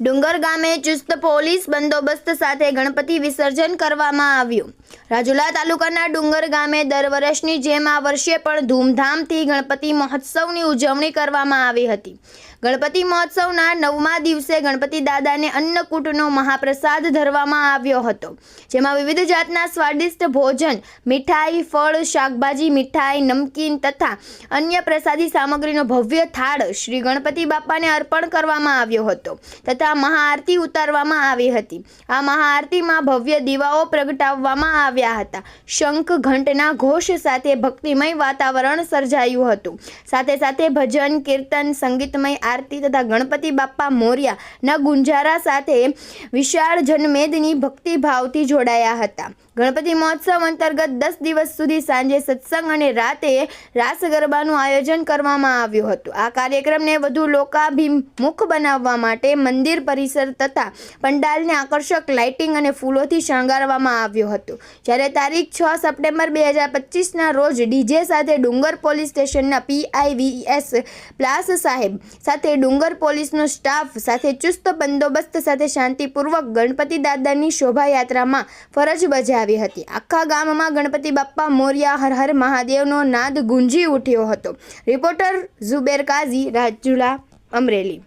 ડુંગર ગામે ચુસ્ત પોલીસ બંદોબસ્ત સાથે ગણપતિ વિસર્જન કરવામાં આવ્યું. રાજુલા તાલુકાના ડુંગર ગામે દર વર્ષની જેમ આ વર્ષે પણ ધૂમધામથી ગણપતિ મહોત્સવની ઉજવણી કરવામાં આવી હતી. ગણપતિ મહોત્સવના નવમા દિવસે ગણપતિ દાદાને અન્નકૂટનો મહાપ્રસાદ ધરવામાં આવ્યો હતો, જેમાં વિવિધ જાતના સ્વાદિષ્ટ ભોજન, મીઠાઈ, ફળ, શાકભાજી, મીઠાઈ, નમકીન તથા અન્ય પ્રસાદી સામગ્રીનો ભવ્ય થાળ શ્રી ગણપતિ બાપાને અર્પણ કરવામાં આવ્યો હતો તથા મહાઆરતી ઉતારવામાં આવી હતી. આ મહાઆરતીમાં ભવ્ય દીવાઓ પ્રગટાવવામાં આવ્યા હતા. શંખ ઘંટના ઘોષ સાથે ભક્તિમય વાતાવરણ સર્જાયું હતું. સાથે સાથે ભજન, કીર્તન, સંગીતમય આરતી તથા ગણપતિ બાપ્પા મોર્યાના ગુંજારા સાથે વિશાળ જનમેદની ભક્તિભાવથી જોડાયા હતા. ગણપતિ મહોત્સવ અંતર્ગત દસ દિવસ સુધી સાંજે સત્સંગ અને રાતે રાસ ગરબાનું આયોજન કરવામાં આવ્યું હતું. આ કાર્યક્રમને વધુ લોકાભિમુખ બનાવવા માટે મંદિર પરિસર તથા પંડાલને આકર્ષક લાઇટિંગ અને ફૂલોથી શણગારવામાં આવ્યો હતો. જ્યારે તારીખ છ સપ્ટેમ્બર બે હજાર પચીસના રોજ ડીજે સાથે ડુંગર પોલીસ સ્ટેશનના પીઆઈવીએસ પ્લાસ સાહેબ સાથે ડુંગર પોલીસનો સ્ટાફ સાથે ચુસ્ત બંદોબસ્ત સાથે શાંતિપૂર્વક ગણપતિ દાદાની શોભાયાત્રામાં ફરજ બજાવી હતી. આખા ગામમાં ગણપતિ બાપ્પા, મોર્યા, હર હર મહાદેવનો નાદ ગુંજી ઉઠ્યો હતો. રિપોર્ટર ઝુબેર કાઝી રાજુલા અમરેલી.